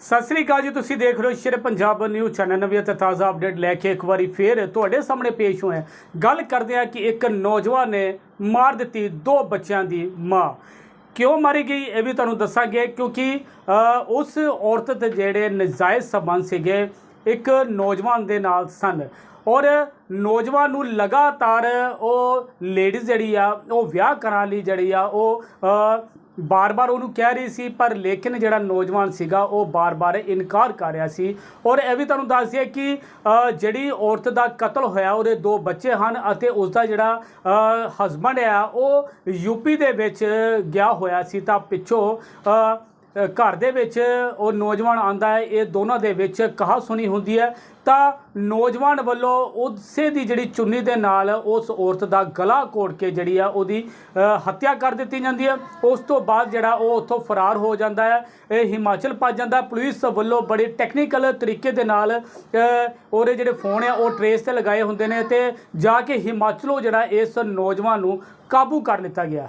ਸਤਿ ਸ੍ਰੀ ਅਕਾਲ ਜੀ, ਤੁਸੀਂ ਦੇਖ ਰਹੇ ਹੋ ਸ਼ੇਰ ਪੰਜਾਬ ਨਿਊਜ਼ ਚੈਨਲ। ਨਵੀਂ ਅਤੇ ਤਾਜ਼ਾ ਅਪਡੇਟ ਲੈ ਕੇ ਇੱਕ ਵਾਰੀ ਫੇਰ ਤੁਹਾਡੇ ਸਾਹਮਣੇ ਪੇਸ਼ ਹੋਏ ਗੱਲ ਕਰਦੇ ਹਾਂ ਕਿ ਇੱਕ ਨੌਜਵਾਨ ਨੇ ਮਾਰ ਦਿੱਤੀ ਦੋ ਬੱਚਿਆਂ ਦੀ ਮਾਂ। ਕਿਉਂ ਮਾਰੀ ਗਈ ਇਹ ਵੀ ਤੁਹਾਨੂੰ ਦੱਸਾਂਗੇ, ਕਿਉਂਕਿ ਉਸ ਔਰਤ ਦੇ ਜਿਹੜੇ ਨਜਾਇਜ਼ ਸਬੰਧ ਸੀਗੇ, ਇੱਕ ਨੌਜਵਾਨ ਦੇ ਨਾਲ ਸਨ। ਔਰ ਨੌਜਵਾਨ ਨੂੰ ਲਗਾਤਾਰ ਉਹ ਲੇਡੀਜ਼ ਜਿਹੜੀ ਆ, ਉਹ ਵਿਆਹ ਕਰਾਉਣ ਲਈ ਜਿਹੜੀ ਆ, ਉਹ ਬਾਰ-ਬਾਰ ਉਹਨੂੰ ਕਹਿ ਰਹੀ ਸੀ, ਪਰ ਲੇਕਿਨ ਜਿਹੜਾ ਨੌਜਵਾਨ ਸੀਗਾ, ਉਹ ਬਾਰ-ਬਾਰ ਇਨਕਾਰ ਕਰ ਰਿਹਾ ਸੀ। ਔਰ ਇਹ ਵੀ ਤੁਹਾਨੂੰ ਦੱਸ ਦਈਏ ਕਿ ਜਿਹੜੀ ਔਰਤ ਦਾ ਕਤਲ ਹੋਇਆ, ਉਹਦੇ ਦੋ ਬੱਚੇ ਹਨ ਅਤੇ ਉਸ ਦਾ ਜਿਹੜਾ ਹਸਬੰਡ ਆ, ਉਹ ਯੂਪੀ ਦੇ ਵਿੱਚ ਗਿਆ ਹੋਇਆ ਸੀ। ਤਾਂ ਪਿੱਛੋਂ ਘਰ ਦੇ ਵਿੱਚ ਉਹ ਨੌਜਵਾਨ ਆਂਦਾ ਹੈ, ਇਹ ਦੋਨਾਂ ਦੇ ਵਿੱਚ ਕਹਾ ਸੁਣੀ ਹੁੰਦੀ ਹੈ। ਤਾਂ ਨੌਜਵਾਨ ਵੱਲੋਂ ਉਸੇ ਦੀ ਜਿਹੜੀ ਚੁੰਨੀ ਦੇ ਨਾਲ ਉਸ ਔਰਤ ਦਾ ਗਲਾ ਕੋੜ ਕੇ ਜਿਹੜੀ ਆ ਉਹਦੀ ਹੱਤਿਆ ਕਰ ਦਿੱਤੀ ਜਾਂਦੀ ਹੈ। ਉਸ ਤੋਂ ਬਾਅਦ ਜਿਹੜਾ ਉਹ ਉੱਥੋਂ ਫਰਾਰ ਹੋ ਜਾਂਦਾ ਹੈ, ਇਹ ਹਿਮਾਚਲ ਭੱਜ ਜਾਂਦਾ ਪੁਲਿਸ ਵੱਲੋਂ ਬੜੇ ਟੈਕਨੀਕਲ ਤਰੀਕੇ ਦੇ ਨਾਲ ਉਹਦੇ ਜਿਹੜੇ ਫੋਨ ਆ, ਉਹ ਟਰੇਸ ਤੇ ਲਗਾਏ ਹੁੰਦੇ ਨੇ ਤੇ ਜਾ ਕੇ ਹਿਮਾਚਲੋਂ ਜਿਹੜਾ ਇਸ ਨੌਜਵਾਨ ਨੂੰ ਕਾਬੂ ਕਰ ਲਿੱਤਾ ਗਿਆ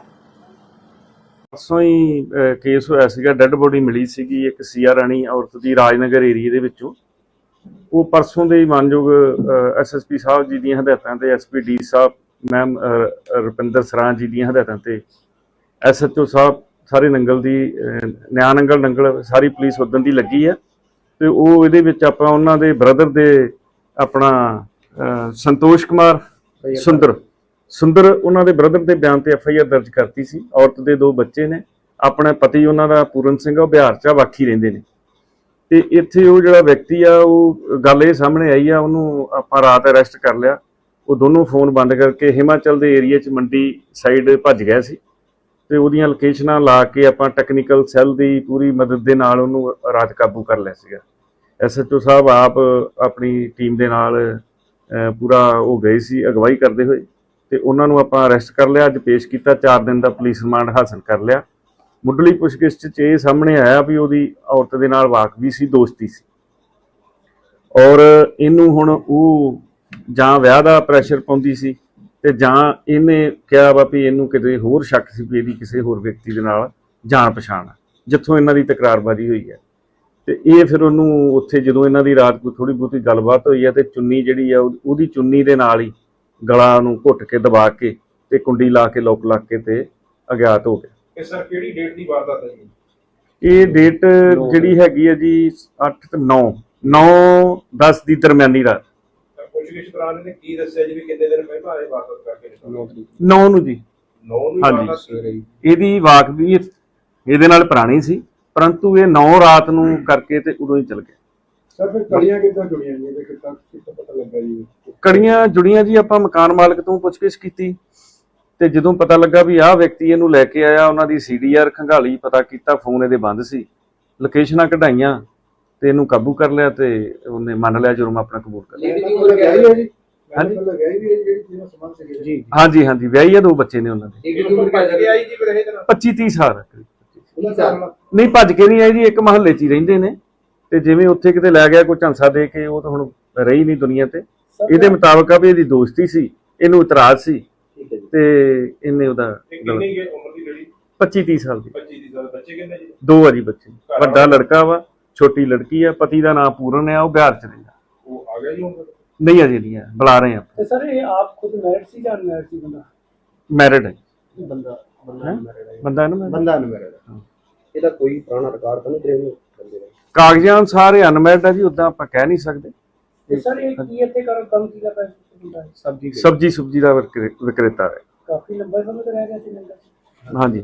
ਪਰਸੋਂ ਹੀ ਕੇਸ ਹੋਇਆ ਸੀਗਾ ਡੈੱਡ ਬੋਡੀ ਮਿਲੀ ਸੀਗੀ ਇੱਕ ਸੀਆ ਰਾਣੀ ਔਰਤ ਦੀ ਰਾਜਨਗਰ ਏਰੀਆ ਦੇ ਵਿੱਚੋਂ। ਉਹ ਪਰਸੋਂ ਦੇ ਹੀ ਮਾਨਯੋਗ ਐਸਐਸਪੀ ਸਾਹਿਬ ਜੀ ਦੀਆਂ ਹਦਾਇਤਾਂ ਤੇ ਐਸਪੀ ਡੀ ਸਾਹਿਬ ਮੈਮ ਰੁਪਿੰਦਰ ਸਰਾਂ ਜੀ ਦੀਆਂ ਹਦਾਇਤਾਂ ਤੇ ਐਸਐਚਓ ਸਾਹਿਬ ਸਾਰੇ ਨੰਗਲ ਦੀ ਨਿਆਂ ਨੰਗਲ ਨੰਗਲ ਸਾਰੀ ਪੁਲਿਸ ਉਦਣ ਦੀ ਲੱਗੀ ਹੈ। ਤੇ ਉਹ ਇਹਦੇ ਵਿੱਚ ਆਪਾਂ ਉਹਨਾਂ ਦੇ ਬ੍ਰਦਰ ਦੇ ਆਪਣਾ ਸੰਤੋਸ਼ ਕੁਮਾਰ, ਸੁੰਦਰ ਸੁੰਦਰ ਉਹਨਾਂ ਦੇ ਬ੍ਰਦਰ ਦੇ ਬਿਆਨ ਤੇ ਐਫ ਆਈ ਆਰ ਦਰਜ ਕਰਤੀ ਸੀ। ਔਰਤ ਦੇ ਦੋ ਬੱਚੇ ਨੇ। ਆਪਣੇ ਪਤੀ ਉਹਨਾਂ ਦਾ ਪੂਰਨ ਸਿੰਘ ਆ, ਉਹ ਬਿਹਾਰ ਚ ਆ, ਰਹਿੰਦੇ ਨੇ। ਤੇ ਇੱਥੇ ਉਹ ਜਿਹੜਾ ਵਿਅਕਤੀ ਆ ਉਹ ਗੱਲ ਇਹ ਸਾਹਮਣੇ ਆਈ ਆ ਉਹਨੂੰ ਆਪਾਂ ਰਾਤ ਅਰੈਸਟ ਕਰ ਲਿਆ। ਉਹ ਦੋਨੋਂ ਫੋਨ ਬੰਦ ਕਰਕੇ ਹਿਮਾਚਲ ਦੇ ਏਰੀਆ ਚ ਮੰਡੀ ਸਾਈਡ ਭੱਜ ਗਿਆ ਸੀ। ਤੇ ਉਹਦੀਆਂ ਲੋਕੇਸ਼ਨਾਂ ਲਾ ਕੇ ਆਪਾਂ ਟੈਕਨੀਕਲ ਸੈੱਲ ਦੀ ਪੂਰੀ ਮਦਦ ਦੇ ਨਾਲ ਉਹਨੂੰ ਰਾਤ ਕਾਬੂ ਕਰ ਲਿਆ ਸੀਗਾ। ਐਸਐਚਓ ਸਾਹਿਬ ਆਪ ਆਪਣੀ ਟੀਮ ਦੇ ਨਾਲ ਪੂਰਾ ਉਹ ਗਏ ਸੀ ਅਗਵਾਈ ਕਰਦੇ ਹੋਏ। ਤੇ ਉਹਨਾਂ ਨੂੰ ਆਪਾਂ ਅਰੈਸਟ ਕਰ ਲਿਆ, ਅੱਜ ਪੇਸ਼ ਕੀਤਾ 4 ਦਿਨ ਦਾ ਪੁਲਿਸ ਰਿਮਾਂਡ ਹਾਸਲ ਕਰ ਲਿਆ। ਮੁੱਢਲੀ ਪੁੱਛਗਿੱਛ 'ਚ ਇਹ ਸਾਹਮਣੇ ਆਇਆ ਵੀ ਉਹਦੀ ਔਰਤ ਦੇ ਨਾਲ ਵਾਕਫੀ ਸੀ, ਦੋਸਤੀ ਸੀ। ਔਰ ਇਹਨੂੰ ਹੁਣ ਉਹ ਜਾਂ ਵਿਆਹ ਦਾ ਪ੍ਰੈਸ਼ਰ ਪਾਉਂਦੀ ਸੀ ਤੇ ਜਾਂ ਇਹਨੇ ਕਿਹਾ ਵਾ ਵੀ ਇਹਨੂੰ ਕਿਤੇ ਹੋਰ ਸ਼ੱਕ ਸੀ ਵੀ ਇਹਦੀ ਕਿਸੇ ਹੋਰ ਵਿਅਕਤੀ ਦੇ ਨਾਲ ਜਾਣ ਪਛਾਣ ਜਿੱਥੋਂ ਇਹਨਾਂ ਦੀ ਤਕਰਾਰਬਾਜ਼ੀ ਹੋਈ ਹੈ ਤੇ ਇਹ ਫਿਰ ਉਹਨੂੰ ਉੱਥੇ ਜਦੋਂ ਇਹਨਾਂ ਦੀ ਰਾਤ ਕੋਈ ਥੋੜੀ ਬਹੁਤੀ ਗੱਲਬਾਤ ਹੋਈ ਹੈ ਤੇ ਚੁੰਨੀ ਜਿਹੜੀ ਆ ਉਹ- ਉਹਦੀ ਚੁੰਨੀ ਦੇ ਨਾਲ ਹੀ ਗਲਾ ਨੂੰ ਘੁੱਟ ਕੇ ਦਬਾ ਕੇ ਤੇ ਕੁੰਡੀ ਲਾ ਕੇ ਲੋਕ ਲਾ ਕੇ ਤੇ ਅਗਿਆਤ ਹੋ ਗਿਆ। ਇਹ ਸਰ ਕਿਹੜੀ ਡੇਟ ਦੀ ਵਾਰਦਾਤ ਹੈ ਜੀ? ਇਹ ਡੇਟ ਜਿਹੜੀ ਹੈਗੀ ਹੈ ਜੀ 8 ਤੇ 9 9 10 ਦੀ ਦਰਮਿਆਨੀ ਰਾਤ। ਪੁੱਛਗਿੱਛ ਦੌਰਾਨ ਇਹਨੇ ਕੀ ਦੱਸਿਆ ਜੀ ਵੀ ਕਿੰਨੇ ਦਿਨ ਪਹਿਲਾਂ ਇਹ ਵਾਰਦਾਤ ਕਰਕੇ ਨਿਕਲਿਆ 9 ਨੂੰ ਜੀ। 9 ਨੂੰ ਹਾਂਜੀ। ਇਹਦੀ ਵਾਕ ਵੀ ਇਹਦੇ ਨਾਲ ਪੁਰਾਣੀ ਸੀ ਪਰੰਤੂ ਇਹ 9 ਰਾਤ ਨੂੰ ਕਰਕੇ ਤੇ ਉਦੋਂ ਹੀ ਚਲ ਗਿਆ। ਸਰ ਫਿਰ ਕੜੀਆਂ ਕਿੱਦਾਂ ਜੁੜੀਆਂ ਜੀ? ਇਹਦੇ ਕਿੱਦਾਂ ਕਿੱਦਾਂ ਪਤਾ ਲੱਗਾ ਜੀ। ਕੜੀਆਂ ਜੁੜੀਆਂ ਜੀ ਆਪਾਂ ਮਕਾਨ ਮਾਲਕ ਤੋਂ ਪੁੱਛਗਿੱਛ ਕੀਤੀ ਤੇ ਜਦੋਂ ਪਤਾ ਲੱਗਾ ਵੀ ਆਹ ਵਿਅਕਤੀ ਇਹਨੂੰ ਲੈ ਕੇ ਆਇਆ ਉਹਨਾਂ ਦੀ ਸੀਡੀਆਰ ਖੰਗਾਲੀ ਪਤਾ ਕੀਤਾ ਫੋਨ ਇਹਦੇ ਬੰਦ ਸੀ। ਲੋਕੇਸ਼ਨਾਂ ਕਢਾਈਆਂ ਤੇ ਇਹਨੂੰ ਕਾਬੂ ਕਰ ਲਿਆ ਤੇ ਉਹਨੇ ਮੰਨ ਲਿਆ ਜੁਰਮ ਆਪਣਾ ਕਬੂਲ ਕਰ ਲਿਆ। ਲੇਡੀ ਦੀ ਉਮਰ ਕਿਆ ਹੈ ਜੀ। ਹਾਂਜੀ। ਲੱਗਾ ਹੀ ਵੀ ਇਹ ਜਿਹੜੀ ਜਿਹਨਾਂ ਸਮਾਨ ਸੀ ਜੀ ਹਾਂਜੀ ਹਾਂਜੀ ਵਿਆਹੀ ਆ ਦੋ ਬੱਚੇ ਨੇ ਉਹਨਾਂ ਦੇ। ਇੱਕ ਦੀ ਉਮਰ ਕਿਆ ਆਈ ਜੀ ਫਿਰ ਇਹ ਜਨਾ 25 30 ਸਾਲ ਉਹਨਾਂ ਸਾਲ ਨਹੀਂ ਭੱਜ ਕੇ ਨਹੀਂ ਆਏ ਜੀ ਇੱਕ ਮਹੱਲੇ 'ਚ ਹੀ ਰਹਿੰਦੇ ਨੇ। ਤੇ ਜਿਵੇਂ ਉੱਥੇ ਕਿਤੇ ਲੈ ਗਿਆ ਕੋਈ ਝਾਂਸਾ ਦੇ ਕੇ ਉਹ ਤਾਂ ਹੁਣ ਰਹੀ ਨਹੀਂ ਦੁਨੀਆ ਤੇ। ਇਹਦੇ ਮੁਤਾਬਕ ਆ ਵੀ ਇਹਦੀ ਦੋਸਤੀ ਸੀ ਇਹਨੂੰ ਇਤਰਾਜ਼ ਸੀ। ਹੈ ਤੇ ਇਹਨੇ ਉਹਦਾ ਇਹ ਕਿੰਨੀ ਕੁ ਉਮਰ ਦੀ ਲੜੀ? 25 30 ਸਾਲ ਦੀ। 25 ਦੀ ਸਾਲ ਬੱਚੇ ਕਿੰਨੇ ਜੀ? ਦੋ ਆ ਜੀ ਬੱਚੇ। ਵੱਡਾ ਲੜਕਾ ਵਾ ਛੋਟੀ ਲੜਕੀ ਆ ਪਤੀ ਦਾ ਨਾਮ ਪੂਰਨ ਆ ਉਹ ਬਿਹਾਰ ਚ ਰਹਿੰਦਾ। ਉਹ ਆ ਗਿਆ ਜੀ ਹੁਣ ਨਹੀਂ ਅਜੇ ਨਹੀਂ ਆ ਬੁਲਾ ਰਹੇ ਆ। ਤੇ ਸਰ ਇਹ ਆਪ ਖੁਦ ਮੈਰਿਡ ਸੀ ਜਾਂ ਅਨਮੈਰਿਡ ਸੀ ਬੰਦਾ? ਮੈਰਿਡ ਹੈ ਬੰਦਾ ਹੈਂ? ਬੰਦਾ ਹੈ ਨਾ married? ਬੰਦਾ ਅਨਮੈਰਿਡ ਇਹਦਾ ਕੋਈ ਪੁਰਾਣਾ ਰਿਕਾਰਡ ਤਾਂ ਨਹੀਂ ਤੇਰੇ ਕਾਗਜ਼ਾਂ ਸਾਰੇ ਅਨਮੈਰਿਡ ਆ ਜੀ ਉਦਾਂ ਆਪਾਂ ਕਹਿ ਨਹੀਂ ਸਕਦੇ। ਸਰ ਇਹ ਕੀ ਇੱਥੇ ਕਰ ਕੰਮ ਕੀ ਕਰਦਾ ਇਹ? ਸਬਜ਼ੀ ਸਬਜੀ ਸੁਬਜੀ ਦਾ ਵਿਕਰੇ- ਵਿਕਰੇਤਾ ਹੈ। ਕਾਫੀ ਲੰਬਾ ਸਮੇਂ ਤੋਂ ਰਹਿ ਗਿਆ ਸੀ ਲੰਗਾ ਹਾਂਜੀ।